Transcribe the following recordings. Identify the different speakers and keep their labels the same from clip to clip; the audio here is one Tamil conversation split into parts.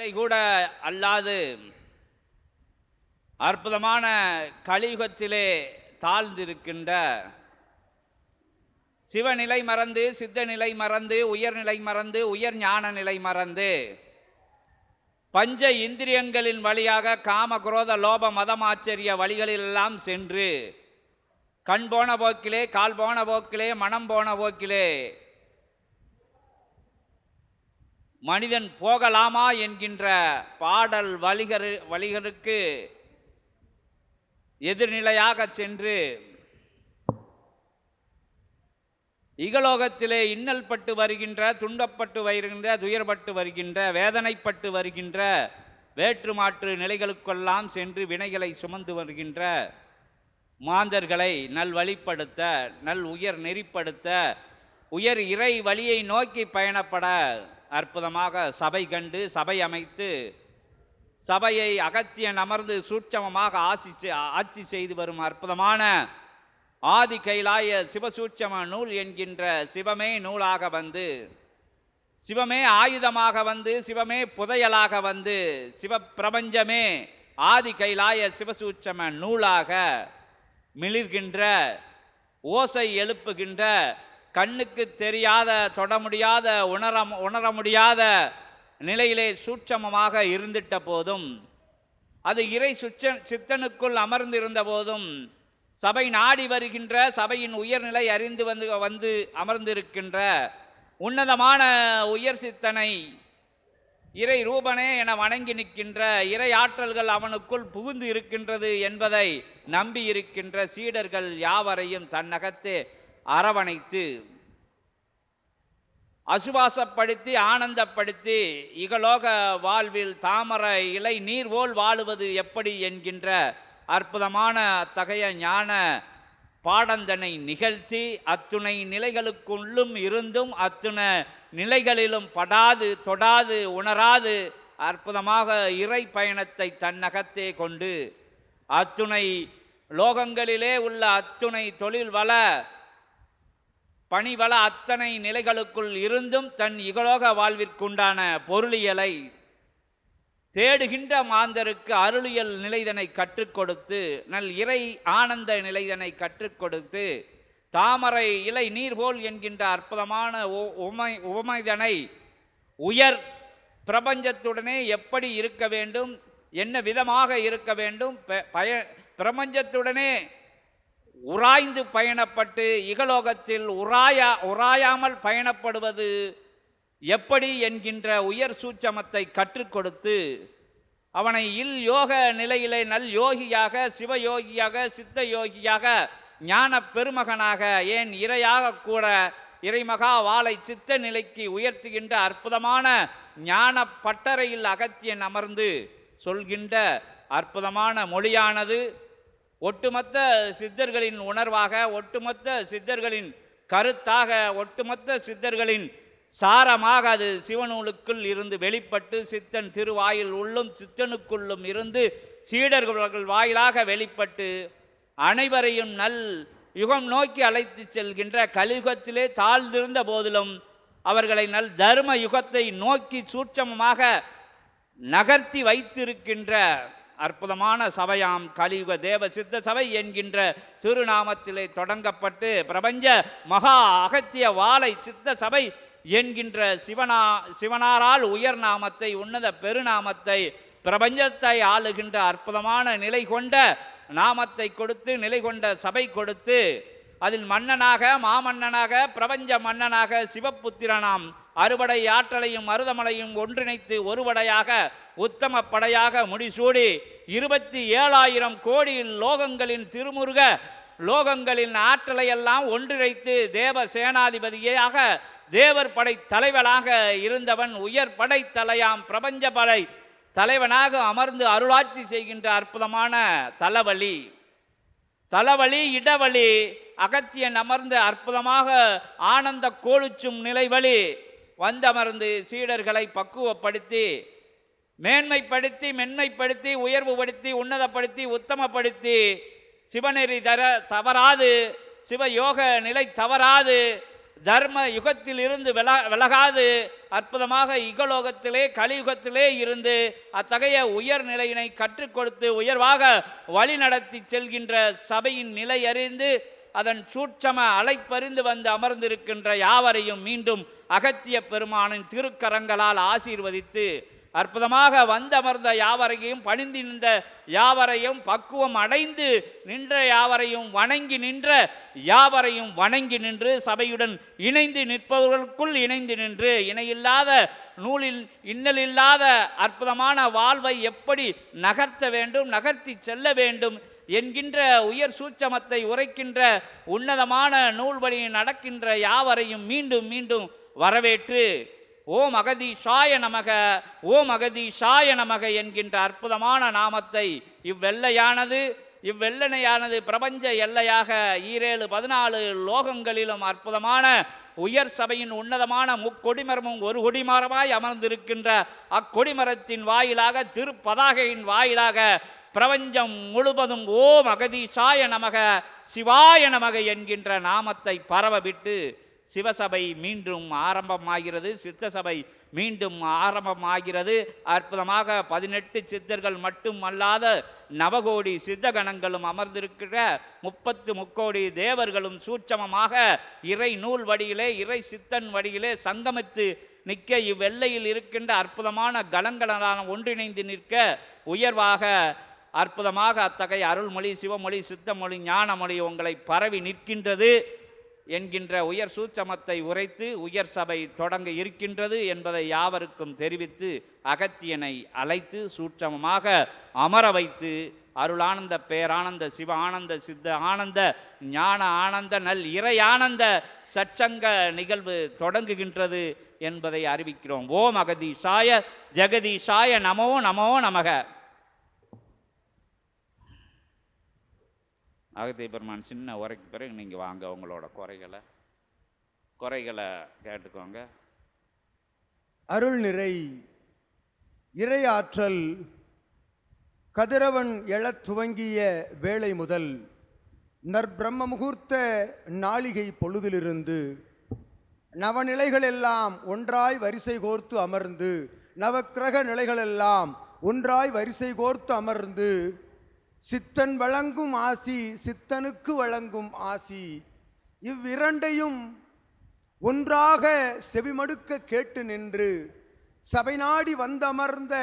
Speaker 1: நிலை கூட அல்லாது அற்புதமான கலியுகத்திலே தாழ்ந்திருக்கின்ற சிவநிலை மறந்து சித்த நிலை மறந்து உயர்நிலை மறந்து உயர் ஞான நிலை மறந்து பஞ்ச இந்திரியங்களின் வழியாக காம குரோத லோப மதமாச்சரிய வழிகளிலெல்லாம் சென்று கண் போன போக்கிலே கால் போன போக்கிலே மனம் போன போக்கிலே மனிதன் போகலாமா என்கின்ற பாடல் வழிகரு வழிகருக்கு எதிர்நிலையாக சென்று இகலோகத்திலே இன்னல் பட்டு வருகின்ற துண்டப்பட்டு வருகின்ற துயர்பட்டு வருகின்ற வேதனைப்பட்டு வருகின்ற வேற்று மாற்று நிலைகளுக்கெல்லாம் சென்று வினைகளை சுமந்து வருகின்ற மாந்தர்களை நல்வழிப்படுத்த நல் உயர் நெறிப்படுத்த உயர் இறை வழியை நோக்கி பயணப்பட அற்புதமாக சபை கண்டு சபை அமைத்து சபையை அகத்தியன் அமர்ந்து சூட்சமமாக ஆட்சி செ- ஆட்சி செய்து வரும் அற்புதமான ஆதி கைலாய சிவசூட்சம நூல் என்கின்ற சிவமே நூலாக வந்து சிவமே ஆயுதமாக வந்து சிவமே புதையலாக வந்து சிவப்பிரபஞ்சமே ஆதி கைலாய சிவசூட்சம நூலாக மிளிர்கின்ற ஓசை எழுப்புகின்ற கண்ணுக்கு தெரியாத தொட முடியாத உணர உணர முடியாத நிலையிலே சூட்சமமாக இருந்திட்ட போதும் அது இறை சுச்ச சித்தனுக்குள் அமர்ந்திருந்த போதும் சபை நாடி வருகின்ற சபையின் உயர்நிலை அறிந்து வந்து வந்து அமர்ந்திருக்கின்ற உன்னதமான உயர் சித்தனை இறை ரூபனே என வணங்கி நிற்கின்ற இறை ஆற்றல்கள் அவனுக்குள் புகுந்து இருக்கின்றது என்பதை நம்பி இருக்கின்ற சீடர்கள் யாவரையும் தன்னகத்தே அரவணைத்து அசுவாசப்படுத்தி ஆனந்தப்படுத்தி இகலோக வாழ்வில் தாமர இலை நீர்வோல் வாழுவது எப்படி என்கின்ற அற்புதமான அத்தகைய ஞான பாடந்தனை நிகழ்த்தி அத்துணை நிலைகளுக்குள்ளும் இருந்தும் அத்துணை நிலைகளிலும் படாது தொடாது உணராது அற்புதமாக இறை பயணத்தை தன்னகத்தே கொண்டு அத்துணை லோகங்களிலே உள்ள அத்துணை தொழில் வள பணிவள அத்தனை நிலைகளுக்குள் இருந்தும் தன் இகலோக வாழ்விற்குண்டான பொருளியலை தேடுகின்ற மாந்தருக்கு அருளியல் நிலைதனை கற்றுக் கொடுத்து நல் இறை ஆனந்த நிலைதனை கற்றுக் கொடுத்து தாமரை இலை நீர்போல் என்கின்ற அற்புதமான உ- உமை உமைதனை உயர் பிரபஞ்சத்துடனே எப்படி இருக்க வேண்டும் என்ன விதமாக இருக்க வேண்டும் பய பிரபஞ்சத்துடனே உராய்ந்து பயணப்பட்டு இகலோகத்தில் உராயா உராயாமல் பயணப்படுவது எப்படி என்கின்ற உயர் சூட்சமத்தை கற்றுக் கொடுத்து அவனை இல் யோக நிலையிலே நல் யோகியாக சிவயோகியாக சித்த யோகியாக ஞான பெருமகனாக ஏன் இறையாக கூட இறைமகா வாளை சித்த நிலைக்கு உயர்த்துகின்ற அற்புதமான ஞான பட்டறையில் அகத்தியன் அமர்ந்து சொல்கின்ற அற்புதமான மொழியானது ஒட்டுமொத்த சித்தர்களின் உணர்வாக ஒட்டுமொத்த சித்தர்களின் கருத்தாக ஒட்டுமொத்த சித்தர்களின் சாரமாக அது சிவநூலுக்குள் இருந்து வெளிப்பட்டு சித்தன் திருவாயில் உள்ளும் சித்தனுக்குள்ளும் இருந்து சீடர்கள் வாயிலாக வெளிப்பட்டு அனைவரையும் நல் யுகம் நோக்கி அழைத்து செல்கின்ற கலியுகத்திலே தாழ்ந்திருந்த போதிலும் அவர்களை நல் தர்ம யுகத்தை நோக்கி சூட்சமமாக நகர்த்தி வைத்திருக்கின்ற அற்புதமான சபையாம் கலியுக தேவ சித்த சபை என்கின்ற திருநாமத்திலே தொடங்கப்பட்டு பிரபஞ்ச மகா அகத்திய வாளை சித்த சபை என்கின்ற சிவனா சிவனாரால் உயர் நாமத்தை உன்னத பெருநாமத்தை பிரபஞ்சத்தை ஆளுகின்ற அற்புதமான நிலை கொண்ட நாமத்தை கொடுத்து நிலை கொண்ட சபை கொடுத்து அதில் மன்னனாக மாமன்னனாக பிரபஞ்ச மன்னனாக சிவபுத்திரனாம் அறுபடை ஆற்றலையும் மருதமலையும் ஒன்றிணைத்து ஒருவடையாக உத்தம படையாக முடிசூடி இருபத்தி ஏழாயிரம் கோடியில் லோகங்களின் திருமுருக லோகங்களின் ஆற்றலை எல்லாம் ஒன்றிணைத்து தேவ சேனாதிபதியாக தேவர் படை தலைவனாக இருந்தவன் உயர் படை தலையாம் பிரபஞ்ச படை தலைவனாக அமர்ந்து அருளாட்சி செய்கின்ற அற்புதமான தலைவலி. தலைவலி இடவழி அகத்தியன் அமர்ந்த அற்புதமாக ஆனந்த கோழுச்சும் நிலைவழி வந்தமர்ந்து சீடர்களை பக்குவப்படுத்தி மேன்மைப்படுத்தி மென்மைப்படுத்தி உயர்வுபடுத்தி உன்னதப்படுத்தி உத்தமப்படுத்தி சிவநெறி தர தவறாது சிவயோக நிலை தவறாது தர்ம யுகத்தில் இருந்து வில விலகாது அற்புதமாக இகலோகத்திலே கலியுகத்திலே இருந்து அத்தகைய உயர்நிலையினை கற்றுக் கொடுத்து உயர்வாக வழிநடத்தி செல்கின்ற சபையின் நிலை அறிந்து அதன் சூட்சம அலைப்பறிந்து வந்து அமர்ந்திருக்கின்ற யாவரையும் மீண்டும் அகத்திய பெருமானின் திருக்கரங்களால் ஆசீர்வதித்து அற்புதமாக வந்தமர்ந்த யாவரையும் பணிந்து நின்ற யாவரையும் பக்குவம் அடைந்து நின்ற யாவரையும் வணங்கி நின்ற யாவரையும் வணங்கி நின்று சபையுடன் இணைந்து நிற்பவர்களுக்குள் இணைந்து நின்று இணையில்லாத நூலில் இன்னலில்லாத அற்புதமான வாழ்வை எப்படி நகர்த்த வேண்டும் நகர்த்தி செல்ல வேண்டும் என்கின்ற உயர் சூட்சமத்தை உரைக்கின்ற உன்னதமான நூல்வழி நடக்கின்ற யாவரையும் மீண்டும் மீண்டும் வரவேற்று ஓம் அகதீஷாய நமக ஓம் அகதீஷாய நமக என்கின்ற அற்புதமான நாமத்தை இவ்வெல்லையானது இவ்வெள்ளனையானது பிரபஞ்ச எல்லையாக ஈரேழு பதினாலு லோகங்களிலும் அற்புதமான உயர் சபையின் உன்னதமான முக்கொடிமரமும் ஒரு கொடிமரமாய் அமர்ந்திருக்கின்ற அக்கொடிமரத்தின் வாயிலாக திருப்பதாகையின் வாயிலாக பிரபஞ்சம் முழுவதும் ஓம் அகதீசாய நமக சிவாய நமக என்கின்ற நாமத்தை பரவவிட்டு சிவசபை மீண்டும் ஆரம்பமாகிறது. சித்த சபை மீண்டும் ஆரம்பமாகிறது. அற்புதமாக பதினெட்டு சித்தர்கள் மட்டும் அல்லாத நவகோடி சித்தகணங்களும் அமர்ந்திருக்கிற முப்பத்து முக்கோடி தேவர்களும் சூட்சமமாக இறை நூல் வடியிலே இறை சித்தன் வடியிலே சங்கமித்து நிற்க இவ்வெல்லையில் இருக்கின்ற அற்புதமான கலங்களான ஒன்றிணைந்து நிற்க உயர்வாக அற்புதமாக அத்தகைய அருள்மொழி சிவமொழி சித்தமொழி ஞானமொழி உங்களை பரவி நிற்கின்றது என்கின்ற உயர் சூச்சமத்தை உரைத்து உயர் சபை தொடங்க இருக்கின்றது என்பதை யாவருக்கும் தெரிவித்து அகத்தியனை அழைத்து சூட்சமமாக அமர வைத்து அருளானந்த பேரானந்த சிவ ஆனந்த சித்த ஆனந்த ஞான ஆனந்த நல் இறை ஆனந்த சச்சங்க நிகழ்வு தொடங்குகின்றது என்பதை அறிவிக்கிறோம். ஓம் அகதீஷாய ஜெகதீஷாய நமோ நமோ நமக. அகத்திய பெருமான் சின்ன உரைக்கு பிறகு நீங்கள் வாங்க உங்களோட குறைகளை. குறைகளை கேட்டுக்கோங்க.
Speaker 2: அருள் நிறை இறை ஆற்றல் கதிரவன் எழத் துவங்கிய வேளை முதல் நற்பிரம்ம முகூர்த்த நாளிகை பொழுதிலிருந்து நவநிலைகளெல்லாம் ஒன்றாய் வரிசை கோர்த்து அமர்ந்து நவக்கிரக நிலைகளெல்லாம் ஒன்றாய் வரிசை கோர்த்து அமர்ந்து சித்தன் வழங்கும் ஆசி சித்தனுக்கு வழங்கும் ஆசி. இவ்விரண்டையும் ஒன்றாக செவிமடுக்க கேட்டு நின்று சபை நாடி வந்தமர்ந்த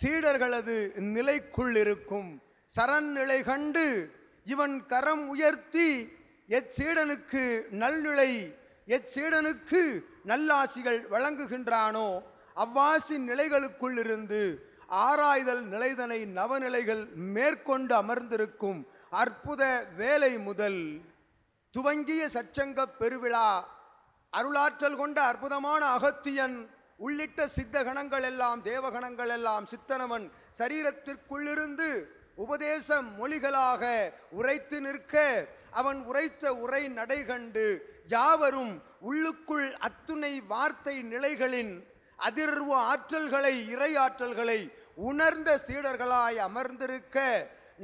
Speaker 2: சீடர்களது நிலைக்குள் இருக்கும். சரண் நிலை கண்டு இவன் கரம் உயர்த்தி எச்சீடனுக்கு நல்நிலை எச்சீடனுக்கு நல்லாசிகள் வழங்குகின்றானோ அவ்வாசி நிலைகளுக்குள் இருந்து ஆராய்தல் நிலைதனை நவநிலைகள் மேற்கொண்டு அமர்ந்திருக்கும் அற்புத வேலை முதல் துவங்கிய சச்சங்க பெருவிழா அருளாற்றல் கொண்ட அற்புதமான அகத்தியன் உள்ளிட்ட சித்த கணங்கள் எல்லாம் தேவகணங்கள் எல்லாம் சித்தனவன் சரீரத்திற்குள்ளிருந்து உபதேச மொழிகளாக உரைத்து நிற்க அவன் உரைத்த உரை நடைகண்டு யாவரும் உள்ளுக்குள் அத்துணை வார்த்தை நிலைகளின் அதிர்வு ஆற்றல்களை இறை ஆற்றல்களை உணர்ந்த சீடர்களாய் அமர்ந்திருக்க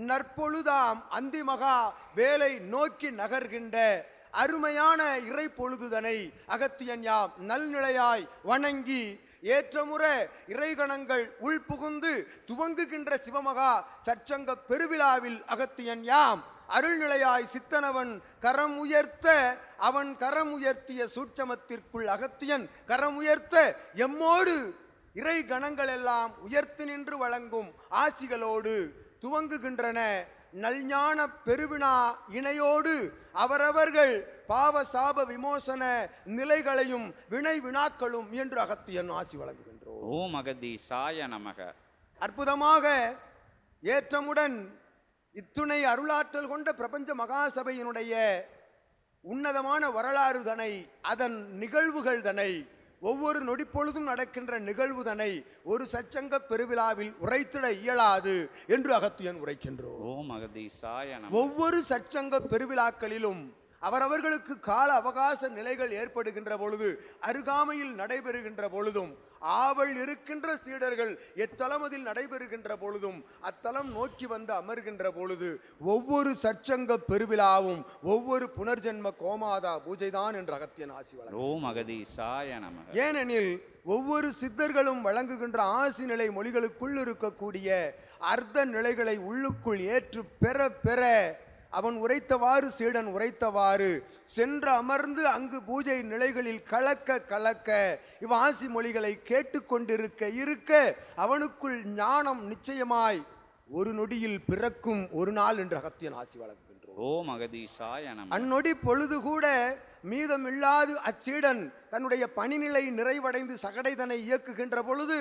Speaker 2: நற்பொழுதாம் அந்திமகா வேலை நோக்கி நகர்கின்ற அருமையான இறை பொழுதுதனை அகத்தியன் யாம் நல்நிலையாய் வணங்கி ஏற்றமுற இறைகணங்கள் உள்புகுந்து துவங்குகின்ற சிவமகா சற்றங்க பெருவிழாவில் அகத்தியன் யாம் அருள்நிலையாய் சித்தனவன் கரம் உயர்த்த அவன் கரம் உயர்த்திய சூட்சமத்திற்குள் அகத்தியன் கரம் உயர்த்த எம்மோடு இறை கணங்கள் எல்லாம் உயர்த்து நின்று வழங்கும் ஆசிகளோடு துவங்குகின்றன. நல்ஞான பெருவினா இணையோடு அவரவர்கள் பாவ சாப விமோசன நிலைகளையும் வினை வினாக்களும் என்று அகத்தியன் ஆசி வழங்குகின்றோம்.
Speaker 1: ஓம் அகதீஷாய நமக.
Speaker 2: அற்புதமாக ஏற்றமுடன் இத்துணை அருளாற்றல் கொண்ட பிரபஞ்ச மகாசபையினுடைய உன்னதமான வரலாறு தனை அதன் நிகழ்வுகள் தனை. ஒவ்வொரு நொடிப்பொழுதும் நடக்கின்ற நிகழ்வுதனை ஒரு சச்சங்க பெருவிழாவில் உரைத்திட இயலாது என்று அகத்தியன் உரைக்கின்றோம். ஒவ்வொரு சச்சங்க பெருவிழாக்களிலும் அவரவர்களுக்கு கால அவகாச நிலைகள் ஏற்படுகின்ற பொழுது அருகாமையில் நடைபெறுகின்ற பொழுதும் ஆவல் இருக்கின்ற சீடர்கள் எத்தலம் அதில் நடைபெறுகின்ற பொழுதும் அத்தலம் நோக்கி வந்து அமர்கின்ற பொழுது ஒவ்வொரு சற்சங்க பெருவிழாவும் ஒவ்வொரு புனர்ஜென்ம கோமாதா பூஜைதான் என்று அகத்தியன் ஆசி வழங்க
Speaker 1: ஓம் அகதீசாய நமக.
Speaker 2: ஏனெனில் ஒவ்வொரு சித்தர்களும் வழங்குகின்ற ஆசி நிலை மொழிகளுக்குள் இருக்கக்கூடிய அர்த்த நிலைகளை உள்ளுக்குள் ஏற்று பெற பெற அவன் உரைத்தவாறு சீடன் உரைத்தவாறு சென்று அமர்ந்து அங்கு பூஜை நிலைகளில் கலக்க கலக்க இவ் ஆசி மொழிகளை கேட்டுக்கொண்டிருக்க இருக்க அவனுக்குள் ஞானம் நிச்சயமாய் ஒரு நொடியில் பிறக்கும் ஒரு நாள் என்று அகத்தியன் ஆசி வழங்குகின்றோம்
Speaker 1: ஓம் அகதீசாய நமக
Speaker 2: அந்நொடி பொழுது கூட மீதமில்லாது அச்சீடன் தன்னுடைய பணிநிலை நிறைவடைந்து சகடைதனை இயக்குகின்ற பொழுது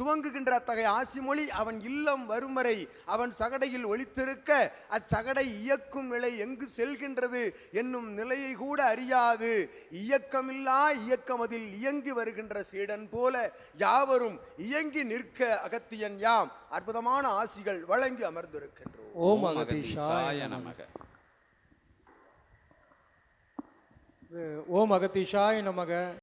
Speaker 2: துவங்குகின்ற அத்தகைய ஆசிமொழி அவன் இல்லம் வரும் வரை அவன் சகடையில் ஒளித்திருக்க அச்சகடை இயக்கும் நிலை எங்கு செல்கின்றது என்னும் நிலையை கூட அறியாது. இயக்கமில்லா இயக்கம் அதில் இயங்கி வருகின்ற சீடன் போல யாவரும் இயங்கி நிற்க அகத்தியன் யாம். அற்புதமான ஆசிகள் வழங்கி அமர்ந்திருக்கின்றோம்.
Speaker 3: ஓம் அகதீஷாய
Speaker 1: நமக.
Speaker 3: ஓம் அகதீஷாய நமக.